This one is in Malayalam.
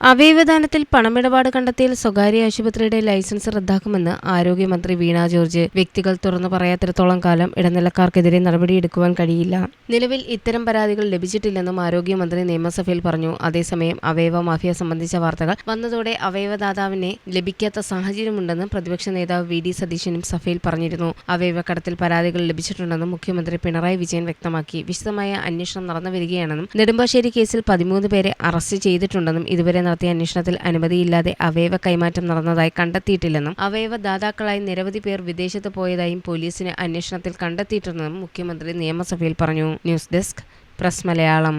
അവയവദാനത്തിൽ പണമിടപാട് കണ്ടെത്തിയാൽ സ്വകാര്യ ആശുപത്രിയുടെ ലൈസൻസ് റദ്ദാക്കുമെന്ന് ആരോഗ്യമന്ത്രി വീണ ജോർജ്. വ്യക്തികൾ തുറന്നു പറയാത്തിടത്തോളം കാലം ഇടനിലക്കാർക്കെതിരെ നടപടിയെടുക്കുവാൻ കഴിയില്ല. നിലവിൽ ഇത്തരം പരാതികൾ ലഭിച്ചിട്ടില്ലെന്നും ആരോഗ്യമന്ത്രി നിയമസഭയിൽ പറഞ്ഞു. അതേസമയം അവയവ മാഫിയ സംബന്ധിച്ച വാർത്തകൾ വന്നതോടെ അവയവദാതാവിനെ ലഭിക്കാത്ത സാഹചര്യമുണ്ടെന്നും പ്രതിപക്ഷ നേതാവ് വി. ഡി. സതീശനും സഭയിൽ പറഞ്ഞിരുന്നു. അവയവക്കടത്തിൽ പരാതികൾ ലഭിച്ചിട്ടുണ്ടെന്നും മുഖ്യമന്ത്രി പിണറായി വിജയൻ വ്യക്തമാക്കി. വിശദമായ അന്വേഷണം നടന്നു വരികയാണെന്നും നെടുമ്പാശ്ശേരി കേസിൽ പതിമൂന്ന് പേരെ അറസ്റ്റ് ചെയ്തിട്ടുണ്ടെന്നും ഇതുവരെ നടത്തിയ അന്വേഷണത്തിൽ അനുമതിയില്ലാതെ അവയവ കൈമാറ്റം നടന്നതായി കണ്ടെത്തിയിട്ടില്ലെന്നും അവയവ ദാതാക്കളായി നിരവധി പേർ വിദേശത്ത് പോയതായും പോലീസിന് അന്വേഷണത്തിൽ കണ്ടെത്തിയിട്ടുണ്ടെന്നും മുഖ്യമന്ത്രി നിയമസഭയിൽ പറഞ്ഞു. News desk press Malayalam.